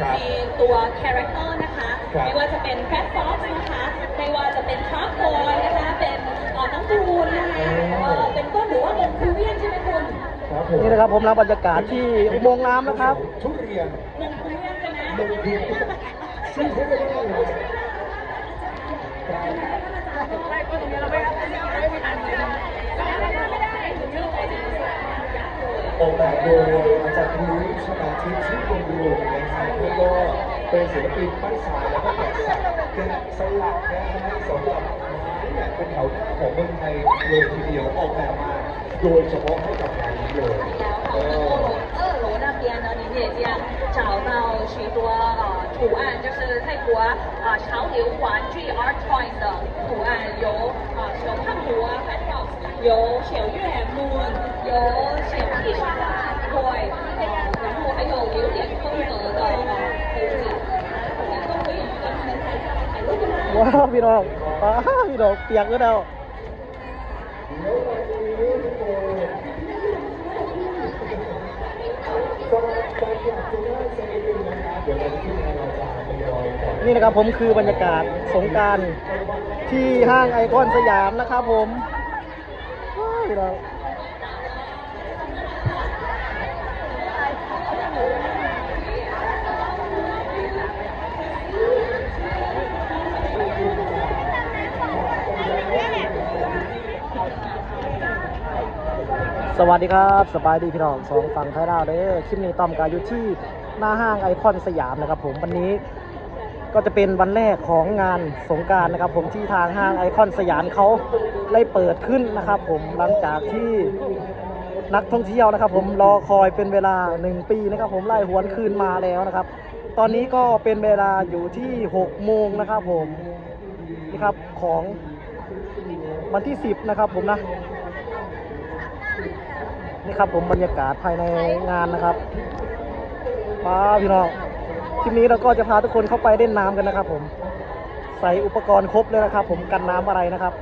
ครับมีตัวคาแรคเตอร์นะคะ ครับไม่ว่าจะเป็นแฟตฟ็อกซ์นะคะ ไม่ว่าจะเป็นทรัคบอยนะคะ เป็นเอ่อน้องจูนนะคะเอ่อเป็นต้นหรือว่าเป็นคูเวียนใช่ไหมคุณครับผมนี่นะครับผมรับบรรยากาศที่อุโมงค์น้ำนะครับ ทุเรียนนงคูเวียนใช่ไหมนมเพียงซึ่งเขาเรียกว่าอะไร ออกแบบโดยอาจารย์นุ้ยชนาทิพย์ชื่อบำรุงนะครับแล้วก็เป็นศิลปินปั้นสายแล้วก็แกะสลักแกะสลักนะฮะสำหรับไม้เนี่ยเป็นแถวหน้าของเมืองไทยเลยทีเดียวออกแบบมาโดยเฉพาะให้กับงานนี้เลย 然后呢，二楼那边呢，您也这样找到许多呃图案，就是泰国啊、潮流玩具 Art Toys 的图案，有啊、小胖虎啊 Fat Fox，有小月 Moon，有 ว้าวพี่น้องว้าวพี่น้องเปียกก็แล้วนี่นะครับผมคือบรรยากาศสงการที่ห้างไอคอนสยามนะครับผมว้าวพี่น้อง สวัสดีครับสบายดีพี่น้องสองฝั่งไทยดาวเด้อคลิปนี้ต้อมกาอยู่ที่หน้าห้างไอคอนสยามนะครับผมวันนี้ก็จะเป็นวันแรกของงานสงการนะครับ ผมที่ทางห้างไอคอนสยามเขาได้เปิดขึ้นนะครับ ผมหลังจากที่นักท่องเที่ยวนะครับ ผมรอคอยเป็นเวลาหนึ่งปีนะครับ ผมไล่หวนคืนมาแล้วนะครับ ตอนนี้ก็เป็นเวลาอยู่ที่6โมงนะครับผมนี่ครับของวันที่ 10 นะครับผมนะ นี่ครับผมบรรยากาศภายในงานนะครับป้าพี่น้องคลิปนี้เราก็จะพาทุกคนเข้าไปเล่นน้ำกันนะครับ ผม ใส่อุปกรณ์ครบเลยนะครับ ผมกันน้ำอะไรนะครับ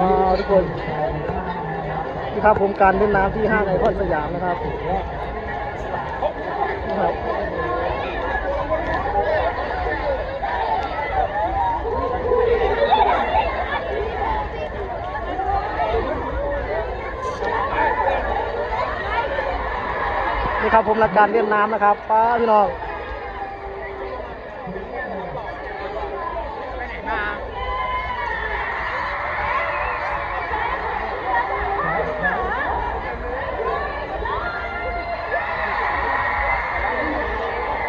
ว้าวทุกคนนี่ครับผมการเล่นน้ำที่ห้างไอคอนสยามนะครับนะครับนี่ครับผมหลักการเล่นน้ำนะครับป้าพี่น้อง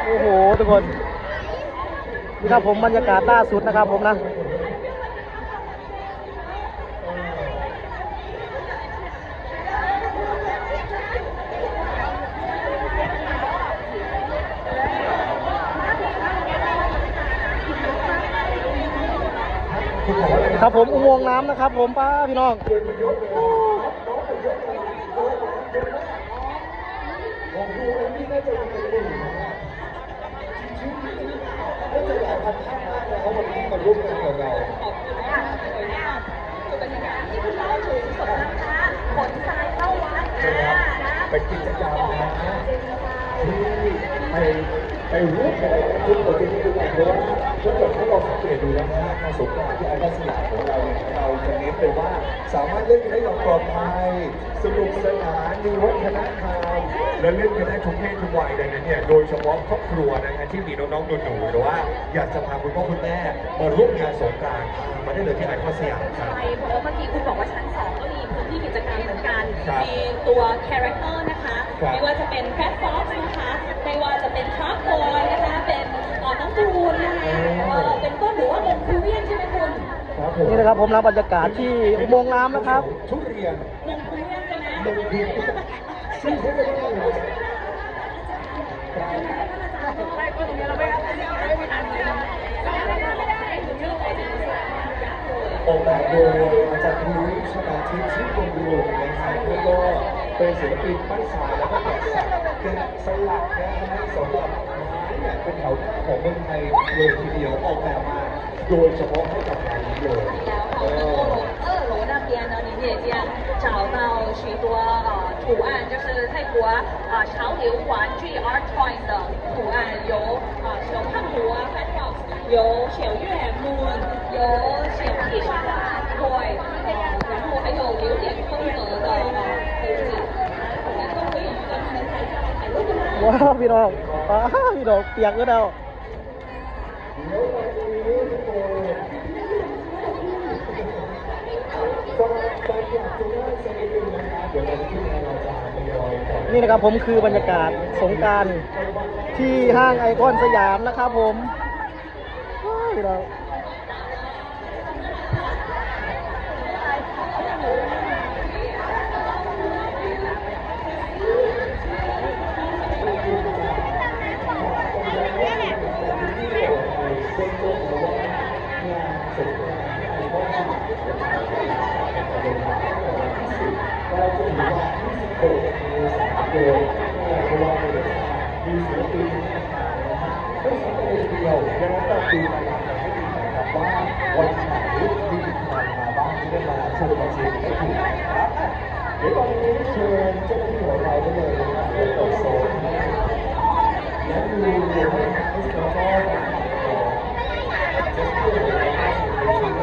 โอ้โหทุกคนนี่ครับผมบรรยากาศล่าสุดนะครับผมนะครับผมอุโมงค์น้ำนะครับ ผมป้าพี่น้อง ขนทรายเข้าวัดนะนะเป็นกิจกรรมนะที่ไปไปร่วมกันคุณปกติทุกอย่างเพราะว่าถ้าเกิดถ้าเราสังเกตดูนะฮะงานสงกรานต์ที่ไอคอนสยามของเราเนี่ยเราจะเน้นไปว่าสามารถเล่นกันได้อย่างปลอดภัยสนุกสนานมีวัฒนธรรม และเล่นกันได้ทุกเพศทุกวัยดังนั้นเนี่ยโดยเฉพาะครอบครัวนะฮะที่มีน้องๆหนูๆหรือว่าอยากจะพาคุณพ่อคุณแม่มาร่วมงานสงกรานต์มาได้เลยที่ไอคอนสยามครับ ใช่เพราะว่าเมื่อกี้คุณบอกว่าชั้นสองก็มีพื้นที่กิจกรรมเหมือนกัน ครับมีตัวคาแรคเตอร์นะคะ ครับไม่ว่าจะเป็นแฟตฟ็อกซ์นะคะ ไม่ว่าจะเป็นทรัคบอยนะคะ เป็นเอ่อน้องจูนนะคะเอ่อเป็นต้นหรือว่าเป็นคูเวียนใช่ไหมคุณครับผมนี่นะครับผมรับบรรยากาศที่อุโมงค์น้ำนะครับ ทุเรียนนงคูเวียนใช่ไหม นมเพียงซึ่งเขาเรียกว่าอะไรออกแบบโดยอาจารย์นุ้ยชนาทิพย์ชื่อบำรุงนะครับแล้วก็ เป็นศิลปินปั้นสายแล้วก็แกะสลักแกะสลักนะฮะสำหรับไม้เนี่ยเป็นแถวหน้าของเมืองไทยเลยทีเดียวออกแบบมา โดยเฉพาะให้กับงานนี้เลย 然后呢，二楼二楼那边呢，你也这样找到许多 呃图案，就是泰国啊、潮流玩具 art toys 的图案，有啊、小胖虎啊 Fat Fox，有小月 Moon，有小屁刷啊 Toy，啊然后还有有点风格的啊猴子，你都可以跟他们拍照ถ่ายรูปกันได้ ว้าวพี่น้องว้าวพี่น้องเปียกก็แล้ว เดี๋ยววันนี้ทุกคนก็ไปอยากจะได้สักนิดนึงนะครับเดี๋ยวเรา นี่นะครับผมคือบรรยากาศสงการที่ห้างไอคอนสยามนะครับผมว้าวพี่น้ ลปินต่างๆนะครับไม่สำเร็จเดียวยังต้องดูตารางกันให้ดีนะครับว่าวันไหนมีใครมาบ้างที่ได้มาชมมาเชียร์ให้ถูกนะครับเดี๋ยวตอนนี้เชิญเจ้าหน้าที่ของเราได้เลยนะครับเพื่อเปิดโซนและดูให้ทางที่สตอร์จะช่วยในการเสียชีวิต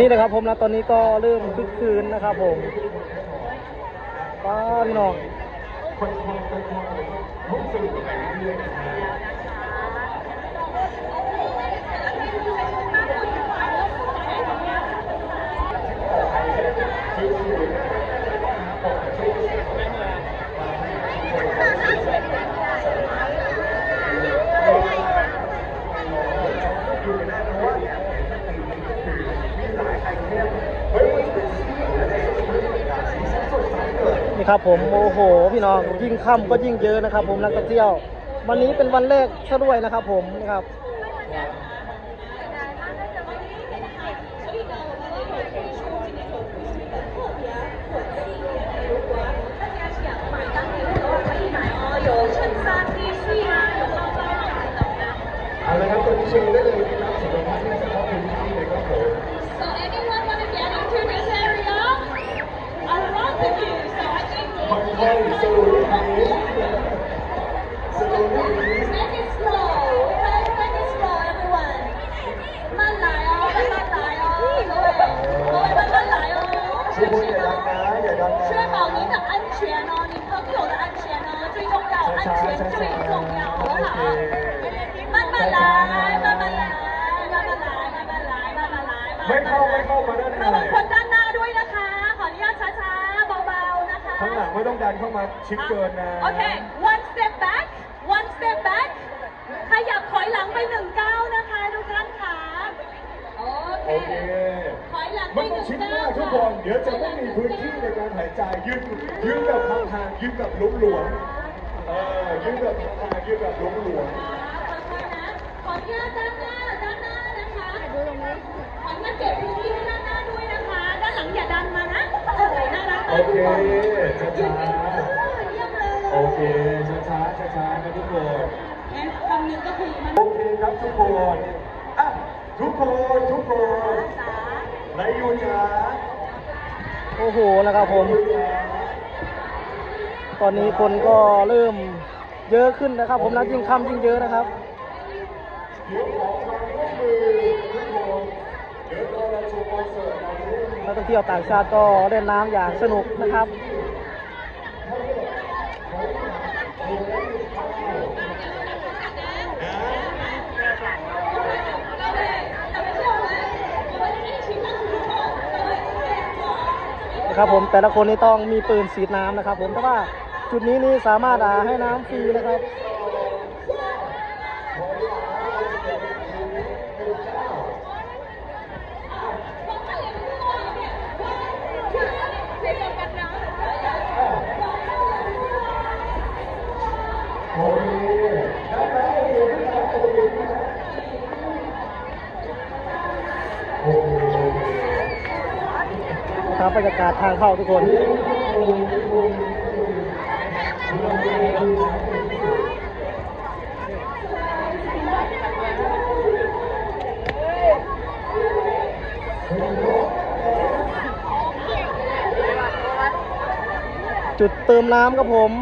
นี่นะครับผมนะตอนนี้ก็เริ่มคึกคืนนะครับผมป้าวพี่น้อง คนคนคนคนมุกสนุกไปเรื่อยๆนะครับ ครับ ผมโอ้โหพี่น้องยิ่งค่ำก็ยิ่งเยอะนะครับ ผมนักท่องเที่ยว วันนี้เป็นวันแรกซะด้วยนะครับ ผมนะครับ 全哦，你朋友的安全哦，最重要，安全最重要，好不好？慢慢来，慢慢来，慢慢来，慢慢来，慢慢来， ไม่ 慢 เข้า 慢 ไม่ 来。 เข้ามาด้านใน ระวังคนด้านหน้าด้วยนะคะ ขออนุญาตช้าๆ เบาๆ นะคะ ข้างหลังไม่ต้องดันเข้ามาชิดเกินนะ โอเค ก้าน้าวทุกคนเดี๋ยวจะไม่มีพื้นที่ในการหายใจยืนยืนแบบห่างๆยืนแบบหลวมๆเออยืนแบบห่างๆยืนแบบหลวมๆค่อยๆนะขออนุญาตด้านหน้าด้านหน้านะคะดูตรงนี้ขออนุญาตเก็บพื้นที่ให้ด้านหน้าด้วยนะคะ ด้านหลังอย่าดันมานะโอ้โหน่ารักโอมากเคทุกคนช้าเยี่ยมเลยๆโอเคช้าๆช้าๆครับทุกคนงั้นคำหนึงก็คือมันโอเคครับทุกคนอะทุกคนทุกคนษานายยูจ๋า โอ้โหนะครับผม ตอนนี้คนก็เริ่มเยอะขึ้นนะครับ ผมนะยิ่งค่ำยิ่งเยอะนะครับนักท่องเที่ยวต่างชาติก็เล่นน้ำอย่างสนุกนะครับ ให้ถอยหลังถอยหลัง นะครับผมแต่ละคนนี่ต้องมีปืนฉีดน้ำนะครับ ผมแต่ว่าจุดนี้นี่สามารถอาให้น้ำฟรีนะครับโอ บรรยากาศทางเข้าทุกคนจุดเติมน้ำครับผม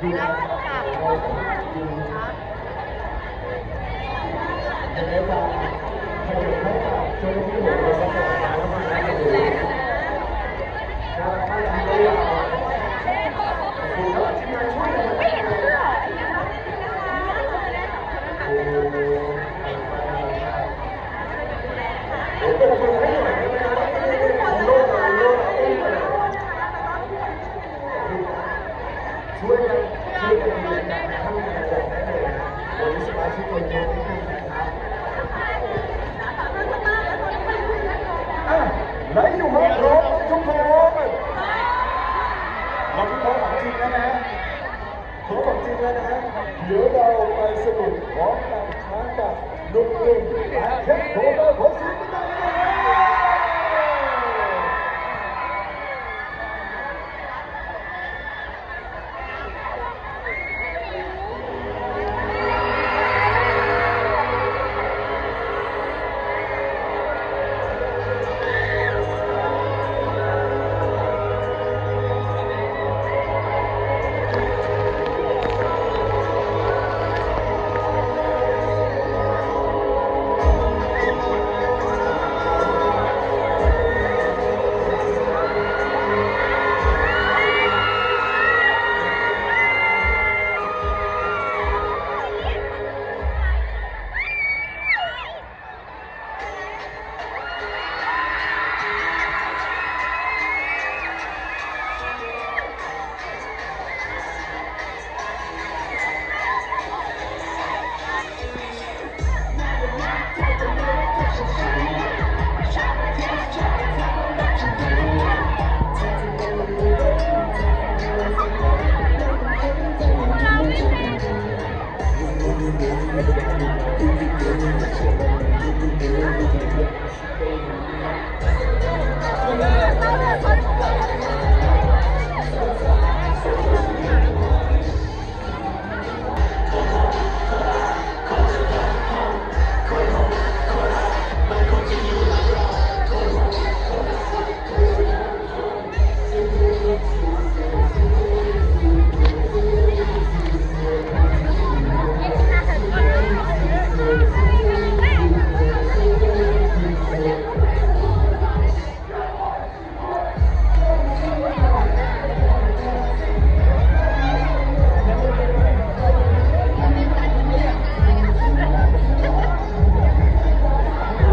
ช่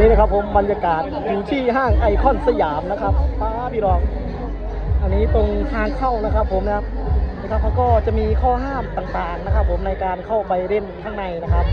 นี่นะครับผมบรรยากาศอยู่ที่ห้างไอคอนสยามนะครับป้าพี่รอง อันนี้ตรงทางเข้านะครับผมนะครับนะครับเขาก็จะมีข้อห้ามต่างๆนะครับ ผมในการเข้าไปเล่นข้างในนะครับ